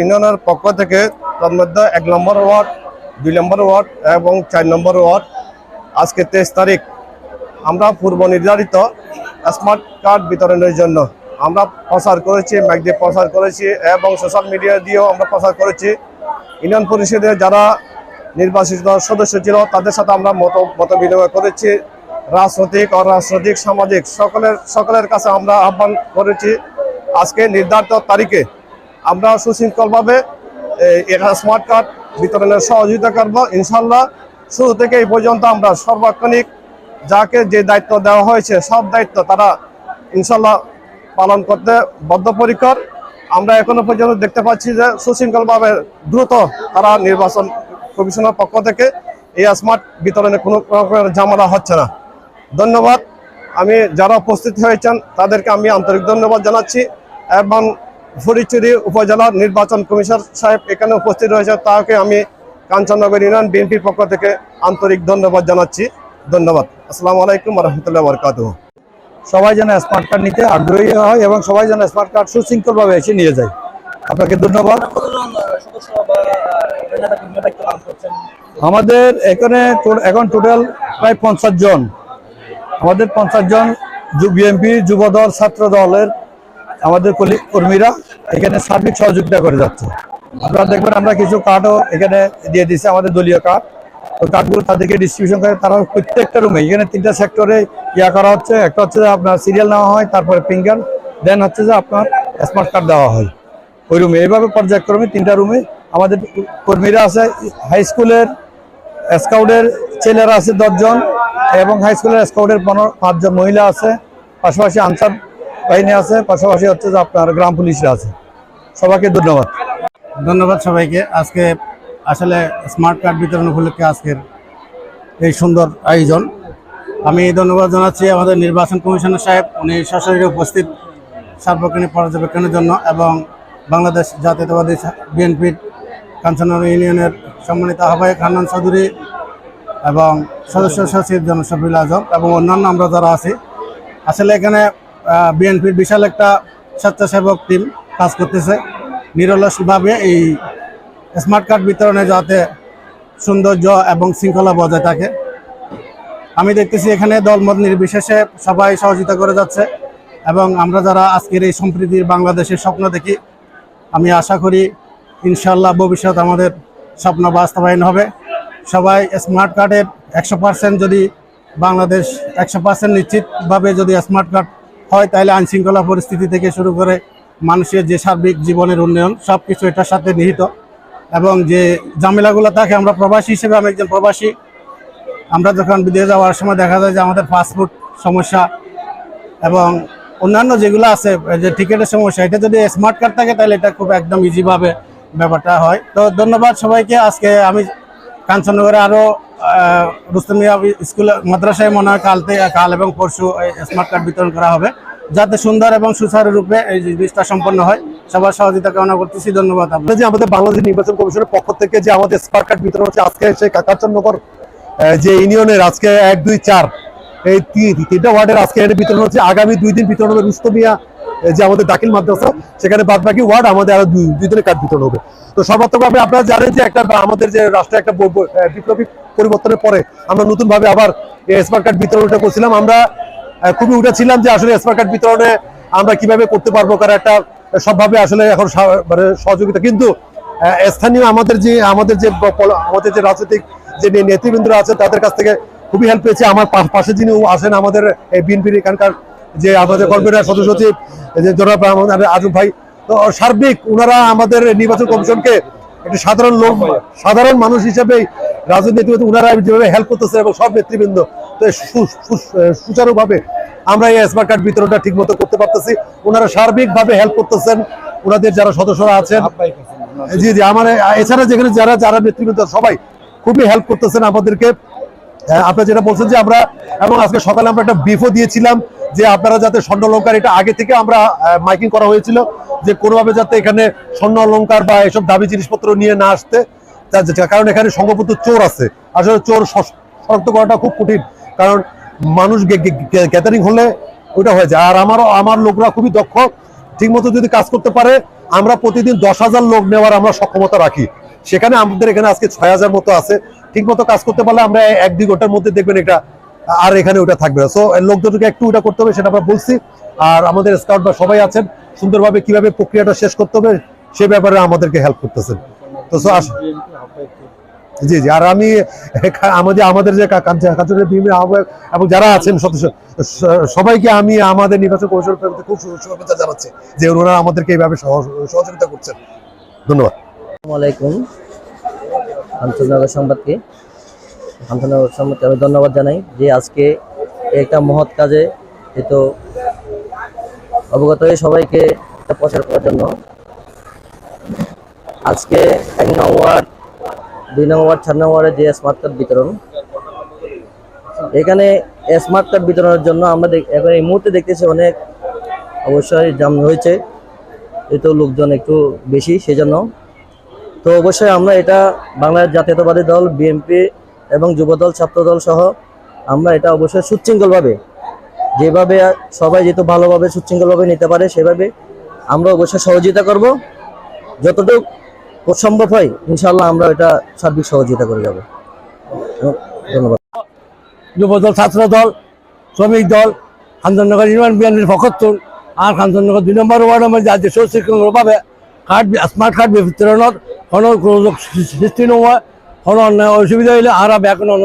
ইউনিয়নের পক্ষ থেকে তার মধ্যে এক নম্বর ওয়ার্ড, দুই নম্বর ওয়ার্ড এবং চার নম্বর ওয়ার্ড। আজকে তেইশ তারিখ। আমরা পূর্ব নির্ধারিত স্মার্ট কার্ড বিতরণের জন্য আমরা প্রচার করেছি ম্যাক দিয়ে প্রচার করেছি এবং সোশ্যাল মিডিয়া দিয়েও আমরা প্রচার করেছি। ইউনিয়ন পরিষদের যারা নির্বাচিত সদস্য ছিল, তাদের সাথে আমরা মত মত বিনিময় করেছি। রাজনৈতিক, অরাজনৈতিক, সামাজিক, সকলের সকলের কাছে আমরা আহ্বান করেছি আজকে নির্ধারিত তারিখে। আমরা সুশৃঙ্খলভাবে এটা স্মার্ট কার্ড বিতরণের সহযোগিতা করব ইনশাল্লাহ শুরু থেকে এই পর্যন্ত আমরা সর্বাক্ষণিক যাকে যে দায়িত্ব দেওয়া হয়েছে, সব দায়িত্ব তারা ইনশাল্লাহ পালন করতে বদ্ধপরিকর। আমরা এখনও পর্যন্ত দেখতে পাচ্ছি যে সুশৃঙ্খলভাবে দ্রুত তারা নির্বাচন কমিশনের পক্ষ থেকে এই স্মার্ট বিতরণে কোনো রকমের ঝামেলা হচ্ছে না। ধন্যবাদ। আমি যারা উপস্থিত হয়েছেন, তাদেরকে আমি আন্তরিক ধন্যবাদ জানাচ্ছি। এবং ফরিদচুরি উপজেলার নির্বাচন কমিশনার সাহেব এখানে উপস্থিত রয়েছে, তাকে আমি কাঞ্চননগর ইউনিয়ন বিএনপির পক্ষ থেকে আন্তরিক ধন্যবাদ জানাচ্ছি। ধন্যবাদ। আসসালামু আলাইকুম রহমতুল্লাহ বরকাত সবাই যেন স্মার্ট কার্ড নিতে আগ্রহী হয় এবং সবাই যেন স্মার্ট কার্ড সুশৃঙ্খলভাবে এসে নিয়ে যায়। আপনাকে ধন্যবাদ। আমাদের এখানে এখন টোটাল প্রায় পঞ্চাশ জন। আমাদের পঞ্চাশ জন বিএনপি যুবদল, ছাত্র দলের আমাদের কর্মীরা এখানে সার্বিক সহযোগিতা করে যাচ্ছে। আপনারা দেখবেন আমরা কিছু কার্ডও এখানে দিয়ে দিচ্ছি আমাদের দলীয় কার্ড ওই কার্ডগুলো তাদেরকে ডিস্ট্রিবিউশন করে তারা প্রত্যেকটা রুমে এখানে তিনটা সেক্টরে ইয়া করা হচ্ছে। একটা হচ্ছে যে আপনার সিরিয়াল নেওয়া হয়, তারপরে ফিঙ্গার দেন হচ্ছে যে আপনার স্মার্ট কার্ড দেওয়া হয়। ওই রুমে এইভাবে পর্যায়ক্রমে তিনটা রুমে আমাদের কর্মীরা আছে হাই স্কুলের স্কাউটের ছেলেরা আছে দশজন। এবং হাই স্কুলের স্কাউটের পনেরো, পাঁচজন মহিলা আছে, পাশাপাশি আনসার বাহিনী আছে, পাশাপাশি হচ্ছে যে আপনার গ্রাম পুলিশরা আছে। সবাইকে ধন্যবাদ। ধন্যবাদ সবাইকে। আজকে আসলে স্মার্ট কার্ড বিতরণ উপলক্ষে আজকের এই সুন্দর আয়োজন। আমি ধন্যবাদ জানাচ্ছি আমাদের নির্বাচন কমিশনার সাহেব। উনি সশরীরে উপস্থিত সার্বক্ষণিক পর্যবেক্ষণের জন্য এবং বাংলাদেশ জাতীয়তাবাদী বিএনপির কাঞ্চনগর ইউনিয়নের সম্মানিত আহ্বায়ক হান্নান চৌধুরী এবং সদস্য সচিব জনসফিল আজম এবং অন্যান্য আমরা যারা আছি, আসলে এখানে বিএনপির বিশাল একটা স্বেচ্ছাসেবক টিম কাজ করতেছে। নিরলসভাবে এই স্মার্ট কার্ড বিতরণে যাতে সৌন্দর্য এবং শৃঙ্খলা বজায় থাকে। আমি দেখতেছি এখানে দলমত নির্বিশেষে সবাই সহযোগিতা করে যাচ্ছে এবং আমরা যারা আজকের এই সম্প্রীতির বাংলাদেশের স্বপ্ন দেখি, আমি আশা করি ইনশাল্লাহ ভবিষ্যৎ আমাদের স্বপ্ন বাস্তবায়ন হবে। সবাই স্মার্ট কার্ডের একশো পার্সেন্ট যদি বাংলাদেশ একশো পার্সেন্ট নিশ্চিতভাবে যদি স্মার্ট কার্ড হয়, তাহলে আইনশৃঙ্খলা পরিস্থিতি থেকে শুরু করে মানুষের যে সার্বিক জীবনের উন্নয়ন সব কিছু এটার সাথে নিহিত। এবং যে ঝামেলাগুলো থাকে, আমরা প্রবাসী হিসেবে আমি একজন প্রবাসী। আমরা যখন বিদেশে যাওয়ার সময় দেখা যায় যে আমাদের পাসপোর্ট সমস্যা এবং অন্যান্য যেগুলো আছে যে টিকিটের সমস্যা, এটা যদি স্মার্ট কার্ড থাকে, তাহলে এটা খুব একদম ইজিভাবে ব্যাপারটা হয়। তো ধন্যবাদ সবাইকে। আজকে আমি কাঞ্চননগরে আরও রুস্তমিয়া স্কুল, মাদ্রাসায় মনে হয় কাল থেকে, কাল এবং পরশু স্মার্ট কার্ড বিতরণ করা হবে। যাতে সুন্দর এবং সুচারুরূপে এই জিনিসটা সম্পন্ন হয়, সবার সহযোগিতা কামনা করতেছি, ধন্যবাদ আপনাদের। যে আমাদের বাংলাদেশ নির্বাচন কমিশনের পক্ষ থেকে যে আমাদের স্মার্ট কার্ড বিতরণ হচ্ছে, আজকে সেই কাকাচন্নগর যে ইউনিয়নের আজকে এক, দুই, চার, এই তিনটা ওয়ার্ডের আজকে এর বিতরণ হচ্ছে। আগামী দুই দিন বিতরণ হবে রুস্তমিয়া যে আমাদের দাখিল মাদ্রাসা, সেখানে বাদ বাকি ওয়ার্ড আমাদের আরও দুই দুই দিনের কার্ড বিতরণ হবে। তো সর্বাত্মকভাবে আপনারা জানেন যে একটা, আমাদের যে রাষ্ট্রে একটা বিপ্লবী পরিবর্তনের পরে আমরা নতুন ভাবে আবার স্মার্ট কার্ড বিতরণটা করছিলাম। আমরা খুবই উঠেছিলাম যে আসলে স্মার্ট কার্ড বিতরণে আমরা কীভাবে করতে পারব, কারণ একটা সবভাবে আসলে এখন মানে সহযোগিতা। কিন্তু স্থানীয় আমাদের যে আমাদের যে আমাদের যে রাজনৈতিক যে নেতৃবৃন্দরা আছে, তাদের কাছ থেকে খুবই হেল্প পেয়েছে। আমার পাশে যিনি আসেন আমাদের বিএনপির এখানকার যে আমাদের কর্মীরা, সদস্য সচিব জনাব আজম ভাই সার্বিক ওনারা আমাদের নির্বাচন কমিশনকে একটি সাধারণ লোক, সাধারণ মানুষ হিসেবে রাজনীতি ওনারা যেভাবে হেল্প করতেছে এবং সব নেতৃবৃন্দ সুচারুভাবে আমরা এই স্মার্ট কার্ড বিতরণটা ঠিক মতো করতে পারতেছি। ওনারা সার্বিকভাবে হেল্প করতেছেন। ওনাদের যারা সদস্যরা আছেন, জি জি, আমার, এছাড়া যেখানে যারা যারা নেতৃবৃন্দ, সবাই খুবই হেল্প করতেছেন আমাদেরকে। আপনারা যেটা বলছেন যে আমরা, এবং আজকে সকালে আমরা একটা ব্রিফও দিয়েছিলাম। যে আপনারা যাতে স্বর্ণ অলঙ্কার এটা আগে থেকে আমরা মাইকিং করা হয়েছিল যে কোনোভাবে যাতে এখানে স্বর্ণ অলঙ্কার বা এসব দাবি জিনিসপত্র নিয়ে না আসতে। কারণ এখানে সংঘবদ্ধ চোর আছে। আসলে চোর শনাক্ত করাটা খুব কঠিন। কারণ মানুষ গ্যাদারিং হলে ওটা হয়ে যায়। আর আমারও, আমার লোকরা খুবই দক্ষ। ঠিকমতো যদি কাজ করতে পারে, আমরা প্রতিদিন দশ হাজার লোক নেওয়ার আমরা সক্ষমতা রাখি। সেখানে আমাদের এখানে আজকে ছয় হাজার মতো আছে। ঠিকমতো কাজ করতে পারলে আমরা এক দুই ঘণ্টার মধ্যে দেখবেন এটা আর এখানে ওটা থাকবে না। সো লোকজনকে একটু ওটা করতে হবে, সেটা আমরা বলছি। আর আমাদের স্কাউট বা সবাই আছেন, সুন্দরভাবে কীভাবে প্রক্রিয়াটা শেষ করতে হবে, সে ব্যাপারে আমাদেরকে হেল্প করতেছেন। তো আস- জি জি, আর আমি আমাদের আমাদের যে কাঞ্চনের আহ্বায়ক এবং যারা আছেন সদস্য সবাইকে আমি আমাদের নির্বাচন কমিশনের পক্ষ খুব শুভেচ্ছা জানাচ্ছি যে ওনারা আমাদেরকে এইভাবে সহ- সহযোগিতা করছেন। ধন্যবাদ। আসসালামু আলাইকুম। আন্তনগর সংবাদকে আন্তনগর সংবাদকে আমি ধন্যবাদ জানাই যে আজকে একটা মহৎ কাজে এ তো অবগত হয়ে সবাইকে প্রচার করার জন্য আজকে এক নং ওয়ার্ড দুই নং ওয়ার্ড চার নং ওয়ার্ডে যে স্মার্ট কার্ড বিতরণ, এখানে স্মার্ট কার্ড বিতরণের জন্য আমরা এখন এই মুহূর্তে দেখতেছি অনেক অবশ্যই জাম হয়েছে এ তো লোকজন একটু বেশি সেজন্য। তো অবশ্যই আমরা এটা বাংলাদেশ জাতীয়তাবাদী দল, বিএনপি এবং যুবদল, ছাত্রদল সহ আমরা এটা অবশ্যই সুশৃঙ্খলভাবে যেভাবে সবাই যেহেতু ভালোভাবে সুশৃঙ্খলভাবে নিতে পারে, সেভাবে আমরা অবশ্যই সহযোগিতা করব। যতটুকু সম্ভব হয় ইনশাল্লাহ আমরা এটা সার্বিক সহযোগিতা করে যাব। ধন্যবাদ। যুবদল, ছাত্রদল, শ্রমিক দল খানজনগর ইউনিয়ন বিএনপির ফখত্তর আর খানজনগর দুই নম্বর ওয়ার্ডের মধ্যে আজ সুশৃঙ্খলভাবে কার্ড স্মার্ট কার্ড বিতরণের কোনো সৃষ্টি নহয় কোনো অন্যায় অসুবিধা হইলে আর এখন অন্য.